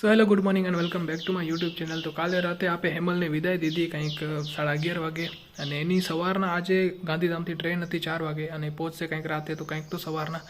So hello good morning and welcome back to my YouTube channel તો કાલે રાતે આપે હેમલને વિદાય દીધી કંઈક સાડા અગિયાર વાગે અને એની સવારના આજે ગાંધીધામથી ટ્રેન હતી ચાર વાગે અને પહોંચશે કંઈક રાતે તો કંઈક તો સવારના.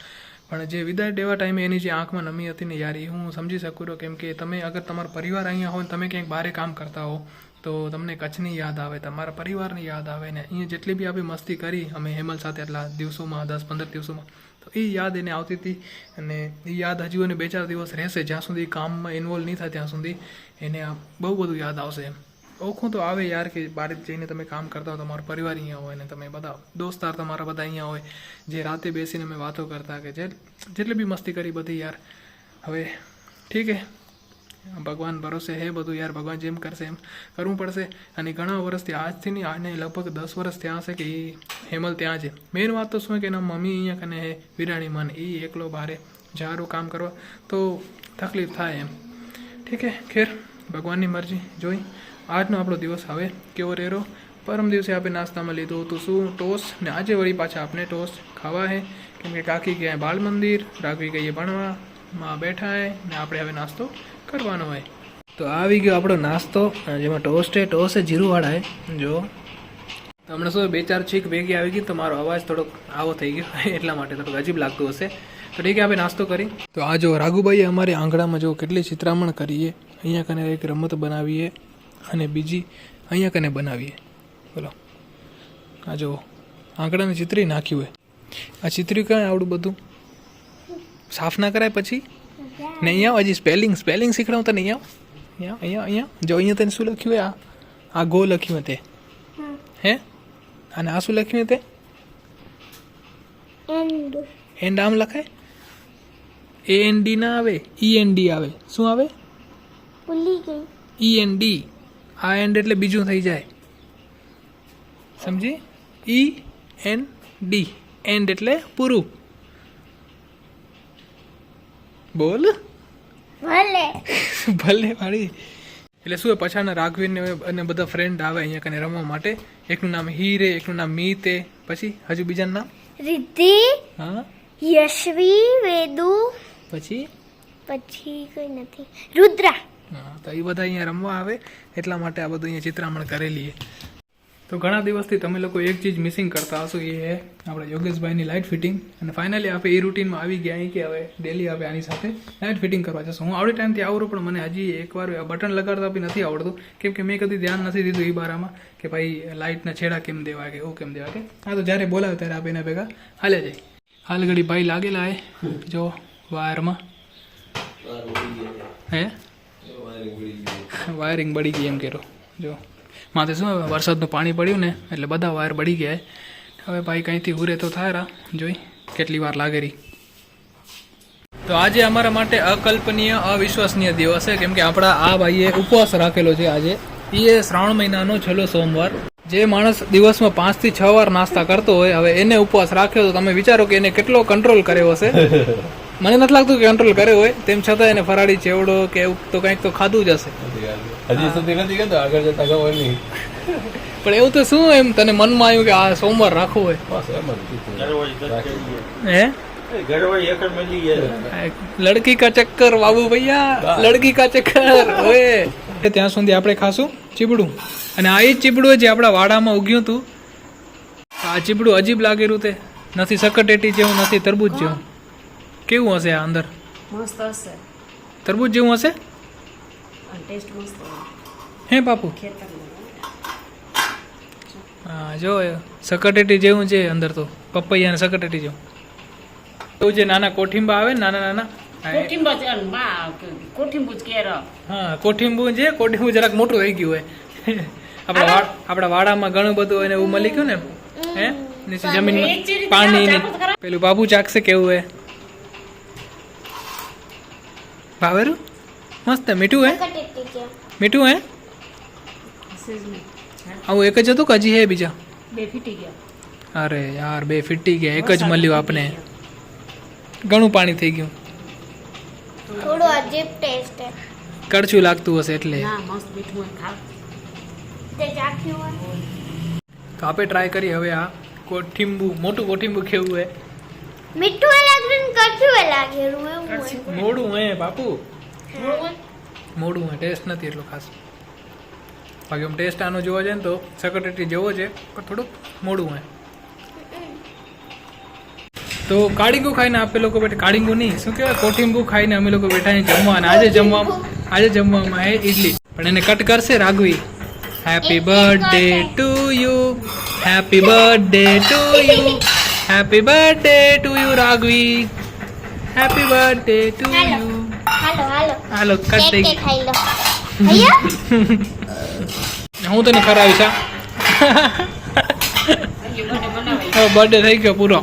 પણ જે વિદાય દેવા ટાઈમે એની જે આંખમાં નમી હતી ને યાર, એ હું સમજી શકું છું કેમ કે તમે અગર તમારો પરિવાર અહીંયા હોય તમે ક્યાંક બહારે કામ કરતા હો, તો તમને કચ્છની યાદ આવે, તમારા પરિવારની યાદ આવે ને અહીંયા જેટલી બી આપણે મસ્તી કરી અમે હેમલ સાથે આટલા દિવસોમાં, દસ પંદર દિવસોમાં તો એ યાદ એને આવતી હતી અને એ યાદ હજુ એને બે ચાર દિવસ રહેશે જ્યાં સુધી કામમાં ઇન્વોલ્વ નહીં થાય ત્યાં સુધી એને આ બહુ બધું યાદ આવશે ઓખું તો આવે યાર કે બહાર જઈને તમે કામ કરતા હો તમારો પરિવાર અહીંયા હોય ને તમે બધા દોસ્તાર તમારા બધા અહીંયા હોય, જે રાતે બેસીને અમે વાતો કરતા કે જે, જેટલી બી મસ્તી કરી બધી યાર. હવે ઠીક હે. ભગવાન ભરોસે હે બધું યાર, ભગવાન જેમ કરશે એમ કરવું પડશે. અને ઘણા વર્ષથી આજથી નહીં આને લગભગ દસ વર્ષ ત્યાં હશે કે એ હેમલ ત્યાં છે. મેઇન વાત તો શું કે એના મમ્મી અહીંયા કને હે, વિરાણી મન એ એકલો બારે જારું કામ કરવા, તો તકલીફ થાય એમ. ઠીક હે, ખેર, ભગવાનની મરજી, જોઈ. આજનો આપણો દિવસ હવે કેવો રહેરો? પરમ દિવસે આપણે નાસ્તામાં લીધું હતું શું ટોસ ને આજે વળી પાછા આપણે ટોસ ખાવા હે. કેમ કે કાકી ગયા બાળ મંદિર રાઘવી ગઈએ ભણવા માં બેઠા હે, ને આપણે હવે નાસ્તો કરવાનો હોય. તો આવી ગયો આપણો નાસ્તો જેમાં ટોસ્ટ છે ટોસ છે, જીરુવાળા હે જો હમણાં શું બે ચાર છીક ભેગી આવી ગઈ, તો મારો અવાજ થોડોક આવો થઈ ગયો. એટલા માટે થોડુંક અજીબ લાગતું હશે. તો ઠીક આપણે નાસ્તો કરી. તો આ જો રાઘુભાઈએ અમારે આંગણામાં જો કેટલી ચિત્રામણ કરીએ, અહીંયા કને એક રમત બનાવીએ, અને બીજી અહીંયા કને બનાવીએ. બોલો. આ જો આંગણાને ચિત્રી નાખ્યું હોય. આ ચિત્ર્યું કાંઈ આવડું બધું? સાફ ના કરાય પછી? ને અહીંયા હજી સ્પેલિંગ સ્પેલિંગ શીખડાવું તને અહીંયા અહીંયા અહીંયા અહીંયા જો અહીંયા તને શું લખ્યું હોય આ આ ગો લખ્યું તે હે અને આ શું લખ્યું તે એન્ડ આમ લખાય એ એન ડી ના આવે ઈ એન ડી આવે શું આવે ઈ એન ડી આ એન્ડ એટલે બીજું થઈ જાય. સમજી? ઈ એન ડી એન્ડ એટલે પૂરું. બોલ. ભલે. ભલે વાળી. એટલે શું પછાના રાઘવીને અને બધા ફ્રેન્ડ આવે અહીંયા કને રમવા માટે. એકનું નામ હીરે એકનું નામ મીતે. પછી હજુ બીજાનું નામ? રિદ્ધિ હા. યશવી વેદુ. પછી? પછી કોઈ નથી. રુદ્રા. હા તો એ બધા અહીંયા રમવા આવે. એટલા માટે આ બધું અહીંયા ચિત્રામણ કરેલી છે. તો ઘણા દિવસથી તમે લોકો એક ચીજ મિસિંગ કરતા હશો એ હે આપણા યોગેશભાઈની લાઇટ ફિટિંગ અને ફાઇનલી આપણે એ રૂટીનમાં આવી ગયા અહીં કે હવે ડેલી આપણે આની સાથે લાઇટ ફિટિંગ કરવા જશું. હું આવડે ટાઈમથી આવડું પણ મને હજી એકવાર બટન લગાડતા બી નથી આવડતું. કેમ કે મેં કદી ધ્યાન નથી દીધું એ બારામાં કે ભાઈ લાઇટના છેડા કેમ દેવા કે એવું કેમ દેવા કે. હા તો જ્યારે બોલાવે ત્યારે આપણે એના ભેગા હાલે જાય હાલ ઘડી ભાઈ લાગેલા હે જો વાયરમાં. હે? વાયરિંગ બળી ગઈ એમ કેરો. જો. માથે શું હવે વરસાદનું પાણી પડ્યું ને, એટલે બધા વાયર બળી ગયા. હવે ભાઈ કંઈથી ઉરે તો થાય રા, જોઈ કેટલી વાર લાગે રહી તો આજે અમારા માટે અકલ્પનીય, અવિશ્વસનીય દિવસ છે. કેમ કે આપણા આ ભાઈએ ઉપવાસ રાખેલો છે આજે. એ શ્રાવણ મહિનાનો છેલ્લો સોમવાર. જે માણસ દિવસમાં પાંચથી છ વાર નાસ્તા કરતો હોય, હવે એને ઉપવાસ રાખ્યો તો તમે વિચારો કે એને કેટલો કંટ્રોલ કર્યો હશે. મને નથી લાગતું કે કંટ્રોલ કર્યો હોય. તેમ છતાં એને ફરાળી ચેવડો કે એવું તો કંઈક તો ખાધું જ હશે. હજી સુધી નથી કહેતો આગળ જતા ખબર નહીં. પણ એવું તો શું એમ તને મનમાં આવ્યું કે આ સોમવાર રાખવું હોય. હે? લડકી કા ચક્કર બાબુ ભૈયા? લડકી કા ચક્કર ઓએ. ત્યાં સુધી આપણે ખાશું ચીબડું. અને આ એ જ ચીબડું જે આપણા વાડામાં ઉગ્યું હતું આ ચીબડું અજીબ લાગેલું તે. નથી સકટેટી જેવું નથી તરબૂચ જેવું. કેવું હશે આ અંદર? મસ્ત હશે. તરબૂચ જેવું હશે? ટેસ્ટ મસ્ત હે બાપુ? હા જો સકટેટી જેવું છે અંદર તો. પપૈયા અને સકટેટી જેવું. એવું જે નાના કોઠિંબા આવે નાના નાના? હા, એ- છે અને જ કેર. હા કોઠીંબુ છે કોઠીંબુ જરાક મોટું થઈ ગયું હોય. આપણા વાડ આપણા વાડામાં ઘણું બધું હોય ને એવું મળી ગયું ને? હે? નીચે જમીનમાં પાણી પેલું બાબુ ચાખશે કેવું હે? ભાવેરું મસ્ત મીઠું હે મીઠું હે આવું એક જ હતું કે હજી હે બીજા બે ફીટી ગયા અરે યાર બે ફીટી ગયા એક જ મળ્યું આપને ઘણું પાણી થઈ ગયું થોડું અજીબ ટેસ્ટ હે કડછું લાગતું હશે એટલે ના મસ્ત મીઠું હે તે ચાખ્યું હોય તો આપણે ટ્રાય કરી હવે આ કોઠિંબુ મોટું કોઠિંબુ કેવું હે મીઠું લાગ્યું એ લાગેલું મોડું હે બાપુ. મોડું? હે ટેસ્ટ નથી એટલો ખાસ. બાકી આમ ટેસ્ટ આનો જોવા જાય ને તો સેક્રેટરી જેવો છે પણ થોડુંક મોડું હે. તો કાળીંગુ ખાઈને આપણે લોકો બેઠા. કાળીંગુ નહીં શું કહેવાય? કોઠીંબુ ખાઈને અમે લોકો બેઠા જમવા. અને આજે જમવામાં આજે જમવામાં હે ઇડલી પણ એને કટ કરશે Raghavi. Happy birthday to you happy birthday to you happy birthday to you Raghavi. Happy birthday to you હાલો હાલો હાલો કટ દે કે ખાઈ લો અહીંયા હું તને હજી બર્થડે બર્થડે થઈ ગયો પૂરો.